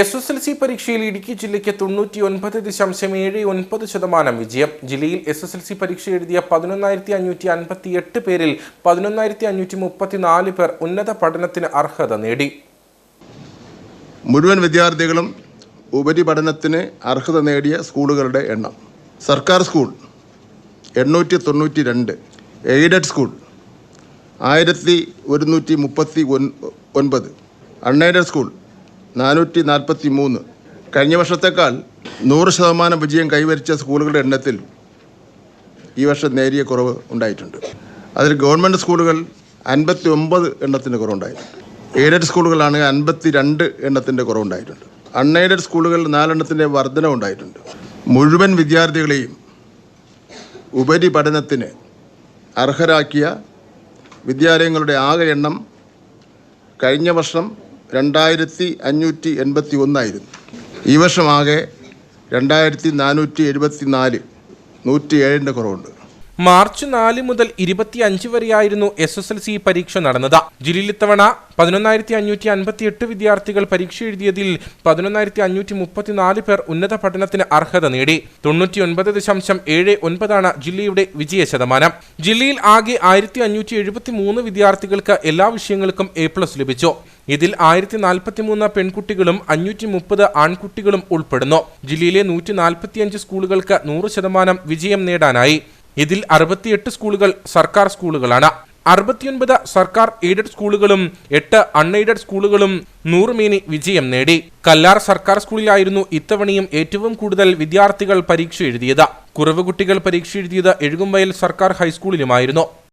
S S L C പരീക്ഷയിൽ ഇടുക്കി ജില്ലയ്ക്ക് തൊണ്ണൂറ്റി ഒൻപത് ദശാംശം ഏഴ് ഒൻപത് ശതമാനം വിജയം. ജില്ലയിൽ എസ് എസ് എൽ സി പരീക്ഷ എഴുതിയ പതിനൊന്നായിരത്തി അഞ്ഞൂറ്റി അൻപത്തി എട്ട് പേരിൽ പതിനൊന്നായിരത്തി അഞ്ഞൂറ്റി മുപ്പത്തി നാല് പേർ ഉന്നത പഠനത്തിന് അർഹത നേടി. മുഴുവൻ വിദ്യാർത്ഥികളും ഉപരിപഠനത്തിന് അർഹത നേടിയ സ്കൂളുകളുടെ എണ്ണം. സർക്കാർ സ്കൂൾ എണ്ണൂറ്റി തൊണ്ണൂറ്റി രണ്ട് എയ്ഡഡ് സ്കൂൾ ആയിരത്തി ഒരുന്നൂറ്റി മുപ്പത്തി ഒൻ ഒൻപത് അൺഎയ്ഡഡ് സ്കൂൾ നാനൂറ്റി നാൽപ്പത്തി മൂന്ന് കഴിഞ്ഞ വർഷത്തേക്കാൾ നൂറ് ശതമാനം വിജയം കൈവരിച്ച സ്കൂളുകളുടെ എണ്ണത്തിൽ ഈ വർഷം നേരിയ കുറവ് ഉണ്ടായിട്ടുണ്ട്. അതിൽ ഗവൺമെന്റ് സ്കൂളുകൾ അൻപത്തി ഒമ്പത് എണ്ണത്തിന്റെ കുറവുണ്ടായിട്ടുണ്ട് എയ്ഡഡ് സ്കൂളുകളാണ് അൻപത്തി രണ്ട് എണ്ണത്തിന്റെ കുറവുണ്ടായിട്ടുണ്ട്. അൺഎയ്ഡഡ് സ്കൂളുകളിൽ നാലെണ്ണത്തിന്റെ വർധന ഉണ്ടായിട്ടുണ്ട്. മുഴുവൻ വിദ്യാർത്ഥികളെയും ഉപരിപഠനത്തിന് അർഹരാക്കിയ വിദ്യാലയങ്ങളുടെ ആകെ എണ്ണം കഴിഞ്ഞ വർഷം രണ്ടായിരത്തി അഞ്ഞൂറ്റി എൺപത്തി ഒന്നായിരുന്നു ഈ വർഷമാകെ രണ്ടായിരത്തി നാനൂറ്റി എഴുപത്തി നാല് നൂറ്റി ഏഴിന്റെ കുറവുണ്ട്. മാർച്ച് നാല് മുതൽ ഇരുപത്തി അഞ്ച് വരെയായിരുന്നു എസ് എസ് എൽ സി പരീക്ഷ നടന്നത്. ജില്ലയിൽ ഇത്തവണ പതിനൊന്നായിരത്തി അഞ്ഞൂറ്റി അൻപത്തി എട്ട് വിദ്യാർത്ഥികൾ പരീക്ഷ എഴുതിയതിൽ പതിനൊന്നായിരത്തി അഞ്ഞൂറ്റി മുപ്പത്തിനാല് പേർ ഉന്നത പഠനത്തിന് അർഹത നേടി. തൊണ്ണൂറ്റി ഒൻപത് ദശാംശം ഏഴ് ഒൻപതാണ് ജില്ലയുടെ വിജയ ശതമാനം ജില്ലയിൽ ആകെ ആയിരത്തി അഞ്ഞൂറ്റി എഴുപത്തി മൂന്ന് വിദ്യാർത്ഥികൾക്ക് എല്ലാ വിഷയങ്ങൾക്കും എ പ്ലസ് ലഭിച്ചു. ഇതിൽ ആയിരത്തി നാൽപ്പത്തി മൂന്ന് പെൺകുട്ടികളും അഞ്ഞൂറ്റി മുപ്പത് ആൺകുട്ടികളും ഉൾപ്പെടുന്നു. ജില്ലയിലെ നൂറ്റി നാൽപ്പത്തിയഞ്ച് സ്കൂളുകൾക്ക് നൂറ് ശതമാനം വിജയം നേടാനായി. ഇതിൽ അറുപത്തിയെട്ട് സ്കൂളുകൾ സർക്കാർ സ്കൂളുകളാണ്. അറുപത്തിയൊൻപത് സർക്കാർ എയ്ഡഡ് സ്കൂളുകളും എട്ട് അൺഎയ്ഡഡ് സ്കൂളുകളും നൂറുമേനി വിജയം നേടി. കല്ലാർ സർക്കാർ സ്കൂളിലായിരുന്നു ഇത്തവണയും ഏറ്റവും കൂടുതൽ വിദ്യാർത്ഥികൾ പരീക്ഷ എഴുതിയത്. കുറവ് കുട്ടികൾ പരീക്ഷ എഴുതിയത് എഴുകുംവയൽ സർക്കാർ ഹൈസ്കൂളിലുമായിരുന്നു.